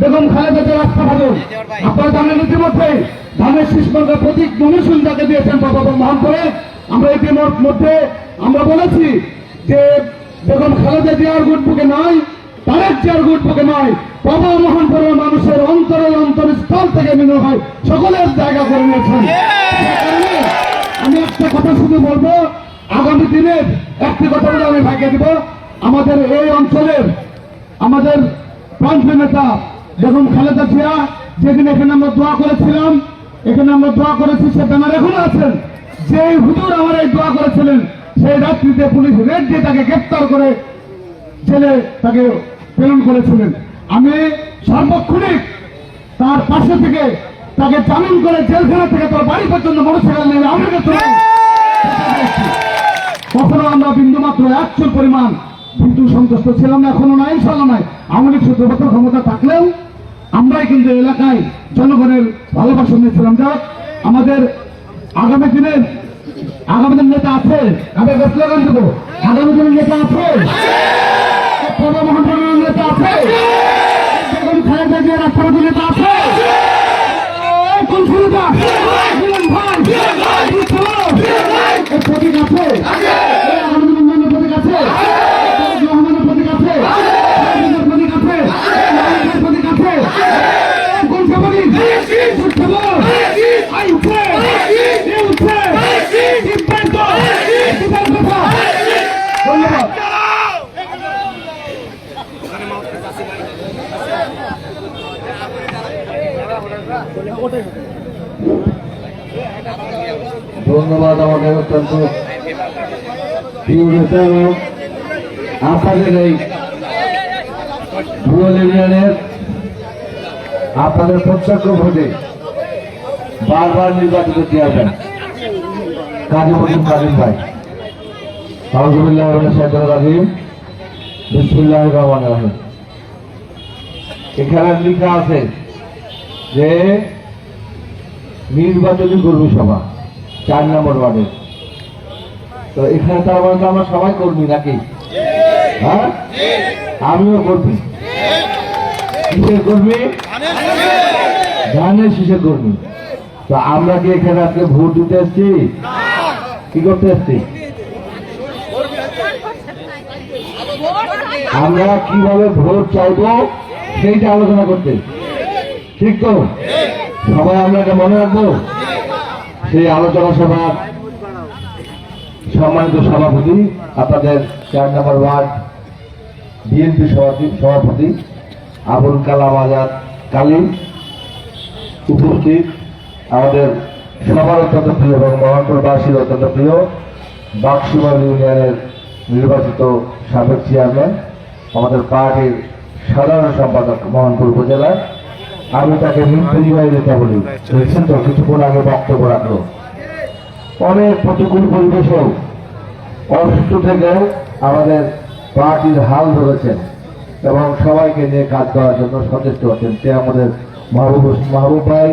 বেগম খালেদা রাস্তা পাবেন আপনারা জানেন ইতিমধ্যে ধানের প্রতীক যাকে দিয়েছেন বাবা মহান করে আমরা ইতিমধ্যে আমরা বলেছি যে বেগম খালেদা তারেক নয় বাবা মানুষের অন্তরের অন্তরস্থল থেকে মিনু ভাই সকলের জায়গা করে নিয়েছেন। আমি একটা কথা শুধু বলব, আগামী দিনের একটি কথা আমি ভাগ্য দিব। আমাদের এই অঞ্চলের, আমাদের প্রান্তীয় নেতা, বেগম খালেদা জিয়া, যেদিন এখানে আমরা দোয়া করেছিলাম, এখানে আমরা দোয়া করেছি, সে ব্যানার এখনও আছেন। যে হুজুর আমার এই দোয়া করেছিলেন, সেই রাত্রিতে পুলিশ রেড দিয়ে তাকে গ্রেপ্তার করে জেলে তাকে প্রেরণ করেছিলেন। আমি সার্বক্ষণিক তার পাশে থেকে তাকে জামিন করে জেলখানা থেকে তার বাড়ি পর্যন্ত মোটরসাইকেল নিয়ে চলে কখনো আমরা বিন্দু মাত্র একচুল পরিমাণ কিন্তু সন্তুষ্ট ছিলাম না এখনও নাই ইনশাল্লাহ নাই লীগ সূত্রপাত ক্ষমতা থাকলেও আমরাই কিন্তু এলাকায় জনগণের ভালোবাসা নিয়েছিলাম যাক আমাদের আগামী দিনের আগামী দিনের নেতা আছে আমি স্লোগান দেবো আগামী দিনের নেতা আছে রাষ্ট্রপতি নেতা আছে প্রতীক আছে এই আগামী দিনের প্রতীক আছে এই রহমানের প্রতীক আছে এই প্রতীক আছে এই নারীদের প্রতীক আছে এই কোন সবারই উঠছে বল আই উঠছে এ উঠছে সিদ্ধান্ত সিদ্ধান্ত ধন্যবাদ ধন্যবাদ আমাদের অত্যন্ত। প্রিয় নেতা এবং আপনাদের এই রুরাল ইউনিয়নের আপনাদের প্রত্যক্ষ ভোটে বারবার নির্বাচিত চেয়ারম্যান কাজী মজিদ কাজিম ভাই। আলহামদুলিল্লাহ সাইদুল কাজিম বিসমুল্লাহ রহমান রহিম। এখানে লেখা আছে যে নির্বাচনী কর্মী সভা চার নম্বর ওয়ার্ডে তো এখানে তার মানে আমরা সবাই কর্মী নাকি? হ্যাঁ? আমিও কর্মী। কিসের কর্মী? ধানের শীষের কর্মী। তো আমরা কি এখানে আজকে ভোট দিতে এসছি? কি করতে এসছি? আমরা কীভাবে ভোট চাইব সেইটা আলোচনা করতে। ঠিক তো? সবাই আমরা এটা মনে রাখব? সেই আলোচনা সভার সম্মানিত সভাপতি, আপনাদের চার নম্বর ওয়ার্ড বিএনপি সভাপতি আবুল কালাম আজাদ কালিম উপস্থিত। আমাদের সবার অত্যন্ত প্রিয় এবং মহানপুরবাসীর অত্যন্ত প্রিয় বাক্সুমার ইউনিয়নের নির্বাচিত সাবেক চেয়ারম্যান, আমাদের পার্টির সাধারণ সম্পাদক মোহনপুর উপজেলার আমি তাকে মৃত্যুজীবী নেতা বলি। দেখছেন তো, কিছুক্ষণ আগে বক্তব্য রাখল। অনেক প্রতিকূল পরিবেশেও অসুস্থ থেকেও আমাদের পার্টির হাল ধরেছেন এবং সবাইকে নিয়ে কাজ করার জন্য সচেষ্ট হচ্ছেন সে আমাদের মাহবুব মাহবুব ভাই,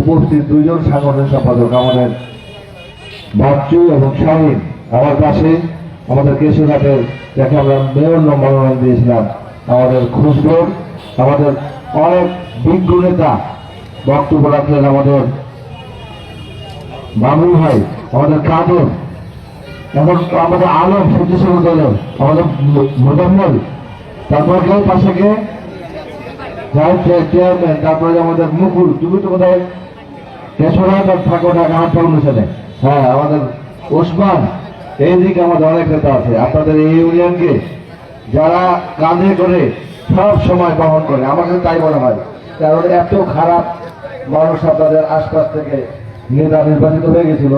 উপস্থিত দুইজন সাংগঠনিক সম্পাদক, আমাদের বাচ্চু এবং শাহিন। আমার পাশে আমাদের কেশরঘাটের যাকে আমরা মেয়র মনোনয়ন দিয়েছিলাম, আমাদের খুশবু। আমাদের অনেক বিজ্ঞ নেতা বক্তব্য রাখলেন আমাদের মামুন ভাই, আমাদের কাদর, এখন আমাদের আলম সত্যি দলের, আমাদের মোজাম্মল তারপর কেউ পাশে কে? চেয়ারম্যান তারপরে আমাদের মুকুল, তুমি তো কোথায় তেসরা থাকো ঢাকা আট অনুসারে হ্যাঁ আমাদের ওসমান এইদিকে আমাদের অনেক নেতা আছে। আপনাদের এই ইউনিয়নকে যারা কাঁধে করে সব সময় বহন করে আমাকে তাই মনে হয়। কারণ এত খারাপ মানুষ আপনাদের আশপাশ থেকে নেতা নির্বাচিত হয়ে গেছিল।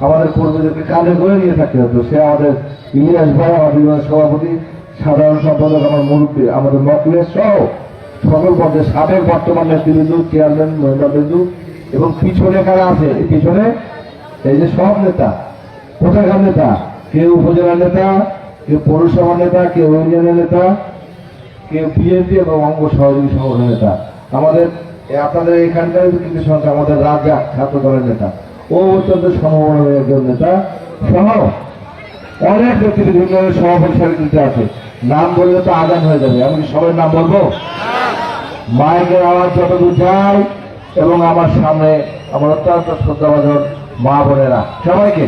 আমাদের কর্মীদেরকে কাঁধে করে নিয়ে থাকতে হতো। সে আমাদের ইলিয়াস ভাই ইউনিয়ন সভাপতি, সাধারণ সম্পাদক, আমার মুরব্বী, আমাদের মকলেশ সহ সকল পর্যায়ে সাবেক বর্তমান নেতৃবৃন্দ, চেয়ারম্যান, মহিলা বিন্দু এবং পিছনে কারা আছে? পিছনে এই যে সব নেতা। কোথাকার নেতা? কেউ উপজেলার নেতা? কেউ পৌরসভার নেতা? কেউ ইউনিয়নের নেতা? কেউ বিএনপি এবং অঙ্গ সহযোগী সংগঠনের নেতা। আমাদের আপনাদের এখানকার কিন্তু সংখ্যা, আমাদের রাজা ছাত্র দলের নেতা। ও অত্যন্ত সমবনের একজন নেতা সহ অনেক নেতৃবৃন্দ সভাপতি সারিতে আছে। নাম বললে তো আজান হয়ে যাবে। আমি কি সবার নাম বলব? মাইকের আওয়াজ যতদূর যায় এবং আমার সামনে আমার অত্যন্ত শ্রদ্ধাভাজন মা বোনেরা। সবাইকে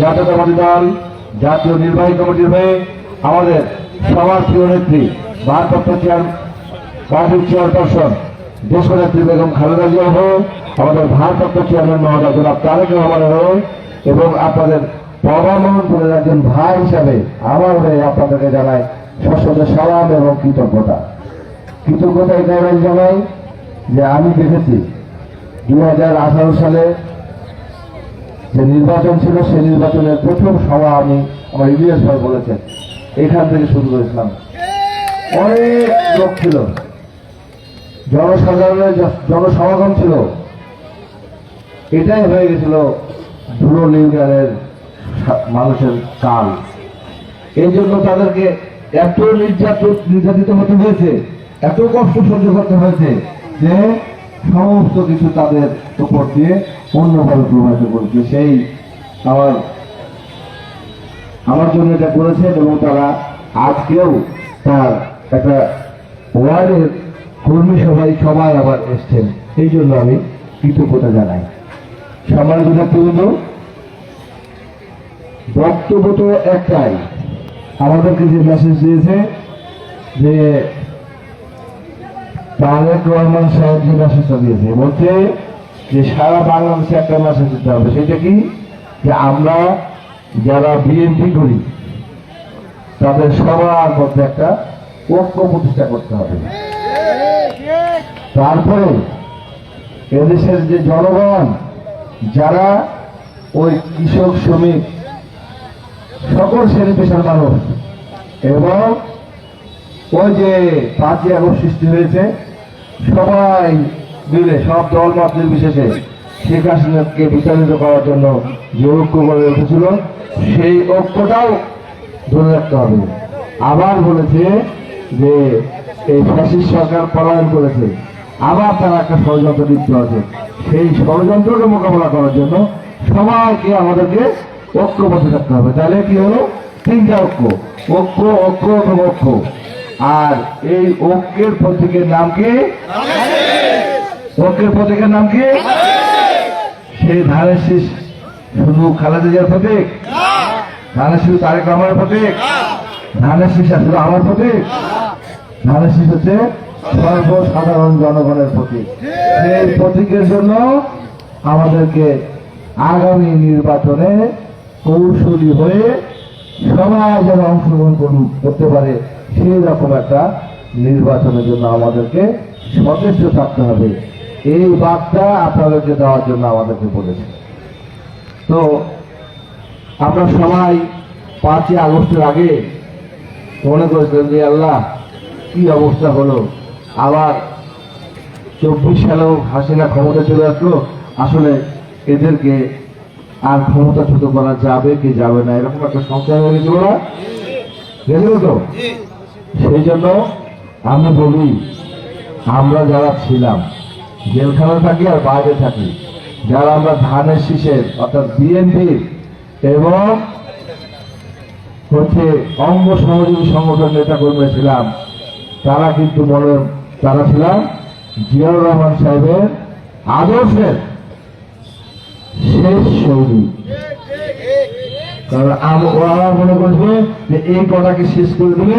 জাতীয়তাবাদী দল, জাতীয় নির্বাহী কমিটির হয়ে আমাদের সবার প্রিয় নেত্রী চেয়ার আমাদের চেয়ারম্যান এবং আপনাদের ভাই হিসাবে আমার হয়ে আপনাদেরকে সালাম এবং কৃতজ্ঞতা। কৃতজ্ঞতা জানাই যে আমি দেখেছি দুই হাজার আঠারো সালে যে নির্বাচন ছিল, সেই নির্বাচনের প্রথম সভা আমি আমার ইলিয়াস ভাই বলেছেন। এখান থেকে শুরু করেছিলাম। অনেক লোক ছিল। জনসাধারণের জনসমাগম ছিল। এটাই হয়ে গেছিল ধুলো ইউনিয়নের মানুষের কাল। এই জন্য তাদেরকে এত নির্যাতন নির্যাতিত হতে হয়েছে, এত কষ্ট সহ্য করতে হয়েছে যে সমস্ত কিছু তাদের উপর দিয়ে অন্যভাবে প্রভাবিত করেছে। সেই আমার আমার জন্য এটা করেছেন এবং তারা আজকেও তার একটা ওয়ার্ডের কর্মী সভায় সবাই আবার এসছেন। এই জন্য আমি কৃতজ্ঞতা জানাই। সম্মানিত নেতৃবৃন্দ, বক্তব্য তো একটাই। আমাদেরকে যে মেসেজ দিয়েছে যে তারেক রহমান সাহেব যে মেসেজটা দিয়েছে বলছে যে সারা বাংলাদেশে একটা মেসেজ দিতে হবে, সেটা কি? যে আমরা যারা বিএনপি করি, তাদের সবার মধ্যে একটা ঐক্য প্রতিষ্ঠা করতে হবে। তারপরে এদেশের যে জনগণ যারা ওই কৃষক শ্রমিক সকল শ্রেণি পেশার মানুষ এবং ওই যে পাঁচই আগস্ট সৃষ্টি হয়েছে সবাই মিলে সব দল মত নির্বিশেষে শেখ হাসিনাকে বিতাড়িত করার জন্য যে ঐক্য গড়ে উঠেছিল সেই ঐক্যটাও ধরে রাখতে হবে। আবার বলেছে যে এই ফ্যাসিস্ট সরকার পলায়ন করেছে আবার তারা একটা ষড়যন্ত্র লিপ্ত আছে। সেই ষড়যন্ত্রকে মোকাবেলা করার জন্য সবাইকে আমাদেরকে ঐক্যবদ্ধ থাকতে হবে। তাহলে কি হলো? তিনটা ঐক্য। ঐক্য ঐক্য এবং ঐক্য। আর এই ঐক্যের প্রতীকের নাম কি? ঐক্যের প্রতীকের নাম কি? সেই ধানের শীষ। শুধু খালেদা জিয়ার প্রতীক? ধানের শীষ তারেক রহমানের প্রতীক? ধানের শীষ শুধু আমার প্রতীক? ধানের হচ্ছে সর্বসাধারণ জনগণের প্রতীক। সেই প্রতীকের জন্য আমাদেরকে আগামী নির্বাচনে কৌশলী হয়ে সবাই যেন অংশগ্রহণ করতে পারে, সেই রকম একটা নির্বাচনের জন্য আমাদেরকে সচেষ্ট থাকতে হবে। এই বার্তা আপনাদেরকে দেওয়ার জন্য আমাদেরকে বলেছে। তো আমরা সবাই পাঁচই আগস্টের আগে মনে করেছিলেন যে আল্লাহ কি অবস্থা হলো? আবার চব্বিশ সালেও হাসিনা ক্ষমতা চলে আসলো? আসলে এদেরকে আর ক্ষমতাচ্যুত করা যাবে কি যাবে না? এরকম একটা সংশয় হয়ে গেছিল না গেছিল তো? সেই জন্য আমি বলি, আমরা যারা ছিলাম জেলখানা থাকি আর বাইরে থাকি, যারা আমরা ধানের শীষের, অর্থাৎ বিএনপির এবং হচ্ছে অঙ্গ সহযোগী সংগঠন নেতা কর্মী ছিলাম তারা কিন্তু মনে তারা ছিলাম জিয়াউর রহমান সাহেবের আদর্শের শেষ সৌদি ওরা মনে করছে যে এই কটাকে শেষ করে দিলে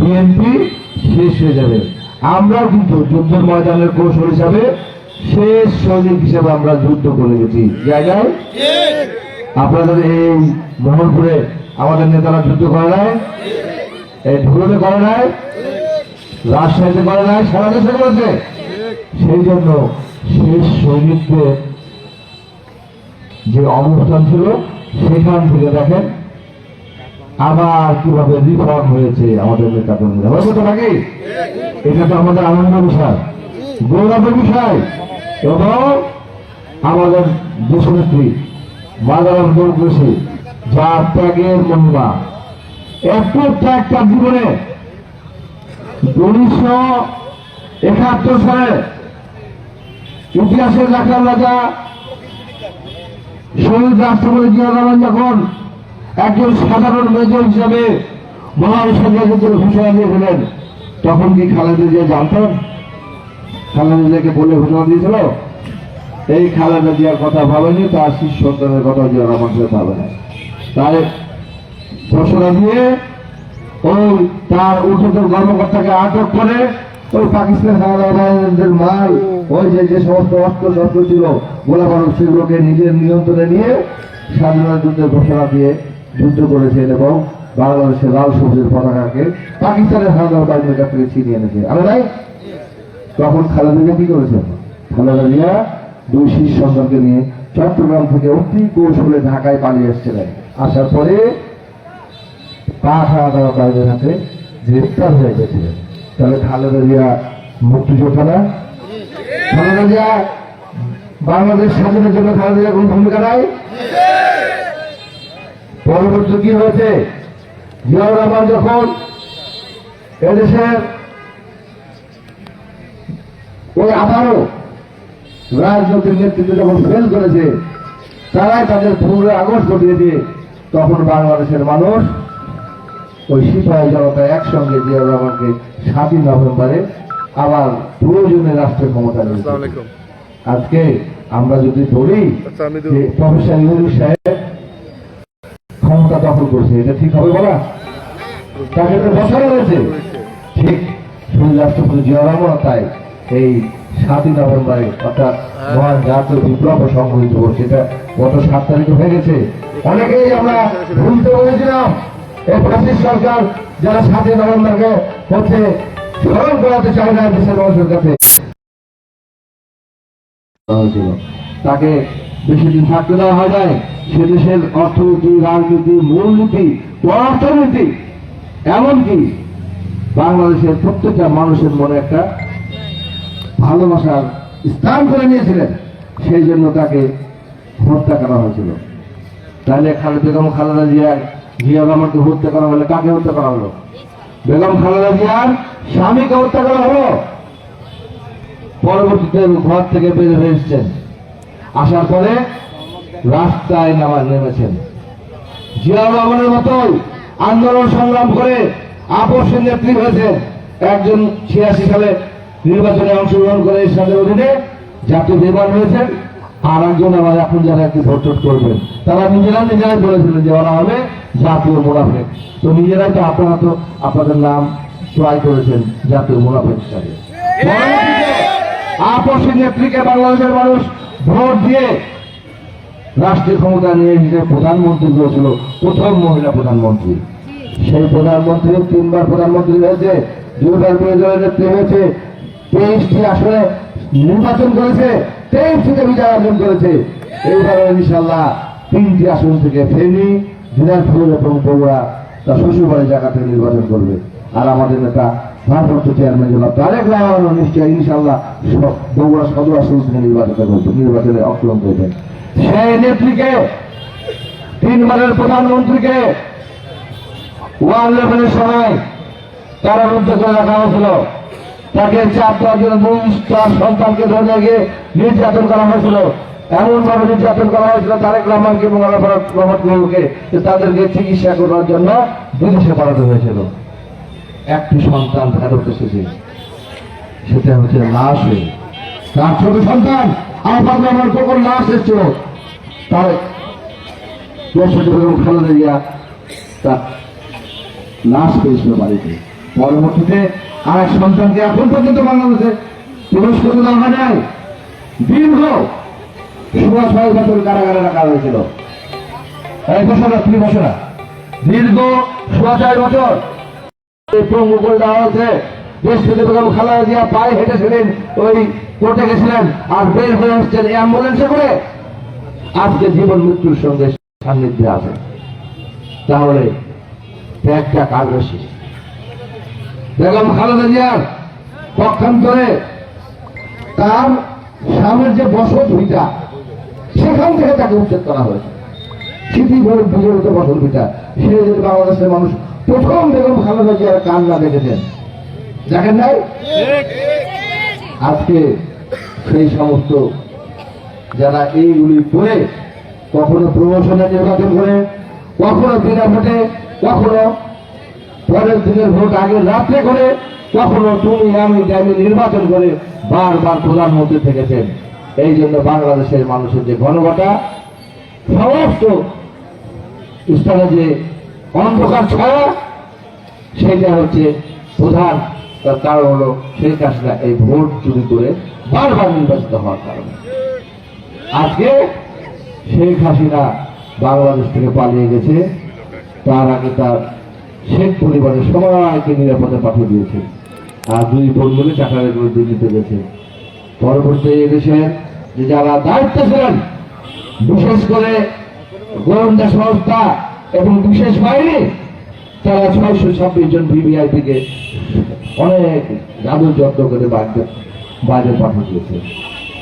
বিএনপি শেষ হয়ে যাবে। আমরাও কিন্তু যুদ্ধের ময়দানের কৌশল হিসাবে শেষ সৈনিক হিসাবে আমরা যুদ্ধ করে গেছি। জায়গায় আপনাদের এই মোহনপুরে আমাদের নেতারা যুদ্ধ করে নাই, এই ধুলোতে করে নাই। রাজশাহীতে করে নাই, সারা দেশে করেছে সেই জন্য শেষ সৈনিকদের যে অবস্থান ছিল, সেখান থেকে দেখেন আবার কীভাবে রিফর্ম হয়েছে আমাদের নেতা কর্মীরা হয়েছে তো নাকি? এটা তো আমাদের আনন্দ বিষয়, গৌরবের বিষয়। এবং আমাদের দেশনেত্রী মাদারাম দৌড়েছে যার ত্যাগের মহিমা এত ত্যাগ তার জীবনে উনিশশো একাত্তর সালে ইতিহাসের লেখার রাজা শহীদ রাষ্ট্রপতি জিয়া যখন একজন সাধারণ মেজর হিসাবে মহান সাম্রাজ্যের ঘোষণা দিয়ে দিলেন তখন কি খালেদা জিয়া জানতেন? খালেদা জিয়াকে বলে ঘোষণা দিয়েছিল, এই খালেদা জিয়ার কথা ভাবেনি, তার শিশু সন্তানের কথা জিয়া রহমান ভাবে না। তাই ঘোষণা দিয়ে ওই তার উচ্চতর কর্মকর্তাকে আটক করে ওই পাকিস্তান হানাদারদের মাল, ওই যে যে সমস্ত অস্ত্র শস্ত্র ছিল গোলা বারুদ সেগুলোকে নিজের নিয়ন্ত্রণে নিয়ে স্বাধীনতা যুদ্ধের ঘোষণা দিয়ে যুদ্ধ করেছেন এবং বাংলাদেশের লাল সবুজের পতাকাকে পাকিস্তানের হানাদার বাহিনীর কাছ থেকে ছিনিয়ে এনেছে। আমি নাই তখন খালেদা জিয়া কি করেছেন? খালেদা জিয়া দুই শীর্ষ সন্তানকে নিয়ে চট্টগ্রাম থেকে অতি কৌশলে ঢাকায় পালিয়ে এসেছিলেন। আসার পরে পাক হানাদার বাহিনীর হাতে গ্রেপ্তার হয়ে গেছিলেন তাহলে খালেদা জিয়া খালেদা জিয়া বাংলাদেশ স্বাধীনের জন্য খালেদা জিয়া কোন ভূমিকা নাই পরবর্তী কি হয়েছে? জিয়াউর রহমান যখন এদেশের ওই আবারও রাজনৈতিক নেতৃত্ব যখন ফেল করেছে, তারাই তাদের পনেরোই আগস্ট ঘটিয়েছে, তখন বাংলাদেশের মানুষ ওই সিপাহী জনতা একসঙ্গে জিয়াউর রহমানকে সাতই নভেম্বরে আবার প্রয়োজনে রাষ্ট্র ক্ষমতা আজকে আমরা যদি বলি আচ্ছা যে প্রফেসর ইউনুস সাহেব ক্ষমতা দখল করছে এটা ঠিক হবে বলা? তাকে তো বসানো হয়েছে। ঠিক শুধু রাষ্ট্রপতি জিয়া রহমান তাই এই সাতই নভেম্বরে অর্থাৎ মহান জাতীয় বিপ্লব সংঘটিত করছে এটা গত সাত তারিখে হয়ে গেছে। অনেকেই আমরা ভুলতে বলেছিলাম এই ব্রিটিশ সরকার যারা সাতই নভেম্বরকে হচ্ছে স্মরণ করাতে চায় না, দেশের কাছে। তাকে বেশি দিন থাকতে দেওয়া হয় নাই। সে দেশের অর্থনীতি, রাজনীতি, মূলনীতি, অর্থনীতি, এমনকি বাংলাদেশের প্রত্যেকটা মানুষের মনে একটা ভালোবাসার স্থান করে নিয়েছিলেন। সেই জন্য তাকে হত্যা করা হয়েছিল। তাহলে খালেদা বেগম খালেদা জিয়ার জিয়া রহমানকে হত্যা করা হলে। কাকে হত্যা করা হলো? বেগম খালেদা জিয়ার স্বামীকে হত্যা করা হলো? পরবর্তীতে ঘর থেকে বের হয়ে এসছেন। আসার পরে রাস্তায় নামা নেমেছেন। জিয়াউর রহমানের মতোই আন্দোলন সংগ্রাম করে আপসের নেত্রী হয়েছেন একজন ছিয়াশি সালে নির্বাচনে অংশগ্রহণ করে ইসলামের অধীনে জাতীয় নির্মাণ হয়েছেন। আর একজন আমার এখন যারা একটি ভোট করবেন তারা নিজেরা নিজেরাই বলেছিলেন যে ওরা হবে জাতীয় মুনাফেক। তো নিজেরাই তো আপনারা তো আপনাদের নাম ট্রাই করেছেন জাতীয় মুনাফেক হিসাবে আপসী নেত্রীকে বাংলাদেশের মানুষ ভোট দিয়ে রাষ্ট্রীয় ক্ষমতা নিয়ে এসে প্রধানমন্ত্রী করেছিল, প্রথম মহিলা প্রধানমন্ত্রী। সেই প্রধানমন্ত্রী তিনবার প্রধানমন্ত্রী হয়েছে দুবার বিরোধী নেত্রী হয়েছে, তেইশটি আসলে নির্বাচন করেছে তেইশটিতে বিজয় অর্জন করেছে। এইবারে ইনশাল্লাহ তিনটি আসন থেকে ফেনী দিনাজপুর এবং বগুড়া তার শ্বশুরবাড়ি জায়গা থেকে নির্বাচন করবে। আর আমাদের নেতা ভারপ্রাপ্ত চেয়ারম্যান জনাব তারেক রহমান নিশ্চয় ইনশাল্লাহ বগুড়া সদর আসন থেকে নির্বাচন করবে নির্বাচনে অংশগ্রহণ করবেন। সেই নেত্রীকে, তিনবারের প্রধানমন্ত্রীকে ওয়ান লেভেলের সময় কারারুদ্ধ করে রাখা হয়েছিল। তাকে চাপ দেওয়ার জন্য তার সন্তানকে ধরে গিয়ে নির্যাতন করা হয়েছিল। এমন ভাবে নির্যাতন করা হয়েছিল তারেক রহমানকে এবং গুলোকে যে তাদেরকে চিকিৎসা করার জন্য বিদেশে পাঠাতে হয়েছিল। একটি সন্তান ফেরত এসেছে। সেটা হচ্ছে লাশ হয়ে। তার ছোট সন্তান আলফাদ রহমান কখন লাশ এসেছিল, তার চৌষট্টি বেগম খালেদা জিয়া তার লাশ পেয়েছিল বাড়িতে। পরবর্তীতে আর সন্তানকে এখন পর্যন্ত বাংলাদেশে পুরস্কৃত দেওয়া হয় নাই। দীর্ঘ সোয়া ছয় বছর কারাগারে রাখা হয়েছিল। এক বছর না, তিন দীর্ঘ ছয় বছর দেওয়া হয়েছে। দেশ পায়ে হেঁটেছিলেন, ওই কোর্টে গেছিলেন আর বের হয়ে আসছেন অ্যাম্বুলেন্সে করে, আজকে জীবন মৃত্যুর সঙ্গে সান্নিধ্যে আছে। তাহলে ব্যাগটা কার বেশি। বেগম খালেদা জিয়ার পক্ষান্তরে তার স্বামীর যে বসত ভিটা, সেখান থেকে তাকে উচ্ছেদ করা হয়েছে। স্মৃতি ভরে বিজড়িত বসত ভিটা। সে যে বাংলাদেশের মানুষ প্রথম বেগম খালেদা জিয়ার কান্না দেখেছেন দেখেন নাই? আজকে সেই সমস্ত যারা এইগুলি করে, কখনো প্রমোশনে নির্বাচন করে, কখনো বিনা ভোটে, কখনো পরের দিনের ভোট আগে রাত্রে করে কখনো তুমি আমি টাইমে নির্বাচন করে বারবার প্রধানমন্ত্রী থেকেছেন। এই জন্য বাংলাদেশের মানুষের যে ঘনঘটা, সমস্ত স্থানে যে অন্ধকার ছায়া, সেটা হচ্ছে প্রধান। তার কারণ হলো শেখ হাসিনা এই ভোট চুরি করে বারবার নির্বাচিত হওয়ার কারণে। আজকে শেখ হাসিনা বাংলাদেশ থেকে পালিয়ে গেছে, তার আগে তার শেখ পরিবারের সবাইকে নিরাপদে পাঠিয়ে দিয়েছে। আর দুই বোন মিলে চাকরি করে দিল্লিতে গেছে। পরবর্তী এদেশের যে যারা দায়িত্বে ছিলেন, বিশেষ করে গোয়েন্দা সংস্থা এবং বিশেষ বাহিনী, তারা ছয়শো ছাব্বিশ জন ভিভিআইপি কে অনেক জাদু যত্ন করে বাইরে বাইরে পাঠিয়ে দিয়েছে।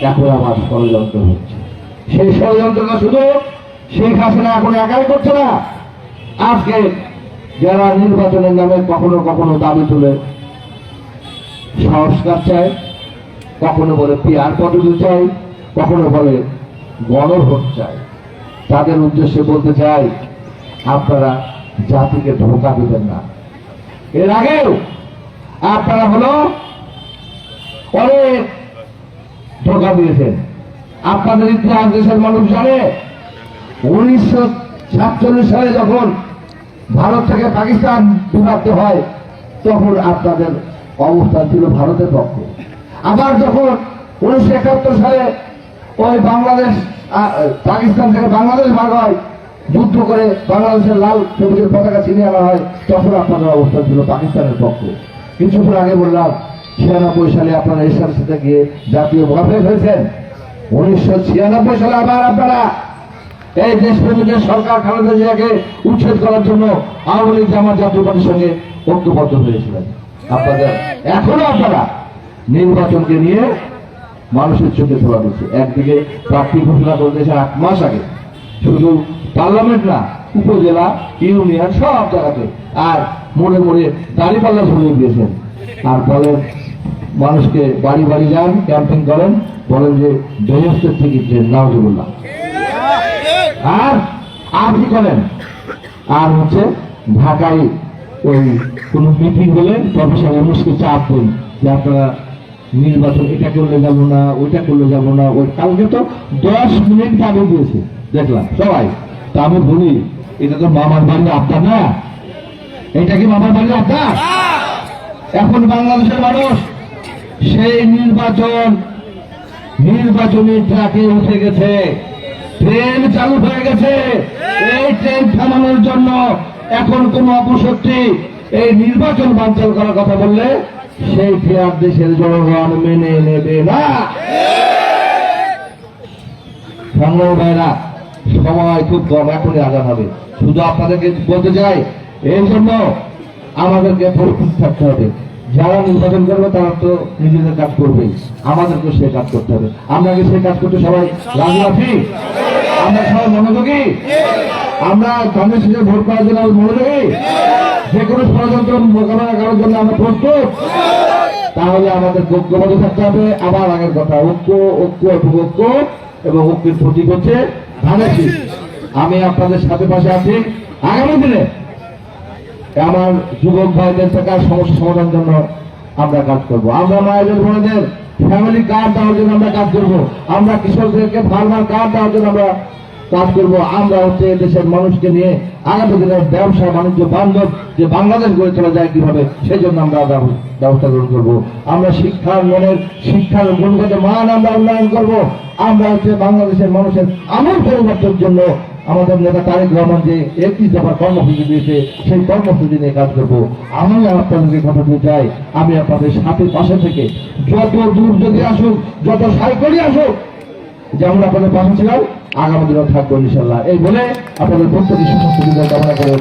এখন আমার ষড়যন্ত্র হচ্ছে। সেই ষড়যন্ত্রটা শুধু শেখ হাসিনা এখন একাই করছে না, আজকে যারা নির্বাচনের নামে কখনো কখনো দাবি তুলে, সংস্কার চায়, কখনো বলে পিয়ার পদ্ধতি চাই কখনো বলে গণভোট চাই তাদের উদ্দেশ্যে বলতে চাই, আপনারা জাতিকে ধোকা দিবেন না। এর আগেও আপনারা হলো অনেক ধোকা দিয়েছেন। আপনাদের ইতিহাস দেশের মানুষ জানে, উনিশশো সাতচল্লিশ সালে যখন ভারত থেকে পাকিস্তান বিভক্ত হয়, তখন আপনাদের অবস্থান ছিল ভারতের পক্ষে। আবার যখন উনিশশো একাত্তর সালে ওই বাংলাদেশ পাকিস্তান থেকে বাংলাদেশ ভাগ হয়, যুদ্ধ করে বাংলাদেশের লাল সবুজের পতাকা ছিনিয়ে আনা হয়, তখন আপনাদের অবস্থান ছিল পাকিস্তানের পক্ষে। কিছুক্ষণ আগে বললাম, ছিয়ানব্বই সালে আপনারা এশিয়ার সাথে গিয়ে জাতীয় মুখাফেক হয়েছেন। উনিশশো ছিয়ানব্বই সালে আবার আপনারা এই দেশপ্রেমিকের সরকার খালেদা জিয়াকে উচ্ছেদ করার জন্য আওয়ামী লীগ জামাত জাতীয় পার্টির সঙ্গে ঐক্যবদ্ধ হয়েছিলেন। আপনাদের এখনও আপনারা নির্বাচনকে নিয়ে মানুষের চোখে ধরা দিচ্ছে। একদিকে প্রার্থী ঘোষণা করে দিয়েছে আট মাস আগে শুধু পার্লামেন্ট না, উপজেলা, ইউনিয়ন সব জায়গাতে আর মোড়ে মোড়ে দাড়ি পাল্লা ঝুলিয়ে দিয়েছেন। আর বলেন, মানুষকে বাড়ি বাড়ি যান, ক্যাম্পেইন করেন, বলেন যে বেহস্তের টিকিট যে নাওজুবুল্লাহ। আর আর কি করেন? আর হচ্ছে ঢাকায় ওই কোন মিটিং হলে প্রফেসর ইউনুসকে চাপ দেন যে আপনারা নির্বাচন এটা করলে যাব না, ওইটা করলে যাব না। ওই কালকে তো দশ মিনিট আগে দিয়েছে, দেখলাম সবাই। তা আমি বলি, এটা তো মামার বাড়ি আপনার না? এটা কি মামার বাড়ি আপনার এখন বাংলাদেশের মানুষ সেই নির্বাচন, নির্বাচনী ট্রাকে উঠে গেছে। ট্রেন চালু হয়ে গেছে। এই ট্রেন থামানোর জন্য এখন কোন অপশক্তি। এই নির্বাচন বাঞ্চাল করার কথা বললে সেই ফেয়ার দেশের জনগণ মেনে নেবে না। সংগ্রাম ভাইরা, সময় খুব কম, এখনই আজান হবে। শুধু আপনাদেরকে বলতে চাই, এই জন্য আমাদেরকে প্রস্তুত থাকতে হবে। যারা নির্বাচন করবে তারা তো নিজেদের কাজ করবেই আমাদেরকে সে কাজ করতে হবে। আমরা কি সে কাজ করতে সবাই রাজি আছি? আমরা সবাই মনোযোগী? আমরা ধানের শেষে ভোট করার জন্য মনোযোগী? যে কোনো ষড়যন্ত্র মোকাবেলা করার জন্য আমরা প্রস্তুত? তাহলে আমাদের ঐক্যবদ্ধ থাকতে হবে। আবার আগের কথা, ঐক্য ঐক্য এবং ঐক্য এবং ঐক্যের প্রতীক হচ্ছে আমি আপনাদের সাথে পাশে আছি। আগামী দিনে আমার যুবক ভাইদের থাকার সমস্যা সমাধানের জন্য আমরা কাজ করব। আমরা মায়েদের বোনদের ফ্যামিলি কার্ড দেওয়ার জন্য আমরা কাজ করব। আমরা কৃষকদেরকে ফার্মার কার্ড দেওয়ার জন্য আমরা কাজ করব। আমরা হচ্ছে দেশের মানুষকে নিয়ে আগামী দিনের ব্যবসা, বাণিজ্য, বান্ধব যে বাংলাদেশ গড়ে তোলা যায় কীভাবে, সেই জন্য আমরা ব্যব- ব্যবস্থা গ্রহণ করব। আমরা শিক্ষার মনের, শিক্ষার গুণগত মান আমরা উন্নয়ন করব। আমরা হচ্ছে বাংলাদেশের মানুষের আমূল পরিবর্তনের জন্য আমাদের নেতা তারেক রহমান যে একটি দফার কর্মসূচি দিয়েছে, সেই কর্মসূচি নিয়ে কাজ করব। আমি আপনাদেরকে কথা দিতে চাই, আমি আপনাদের সাথে, পাশে থেকে যত দূর যদি আসুক, যত সাইকলই আসুক, যেমন আপনাদের পাশে ছিলাম, আগামী দিনও থাকব ইনশাল্লাহ এই বলে আপনাদের প্রত্যেকের সুস্বাস্থ্য কামনা করে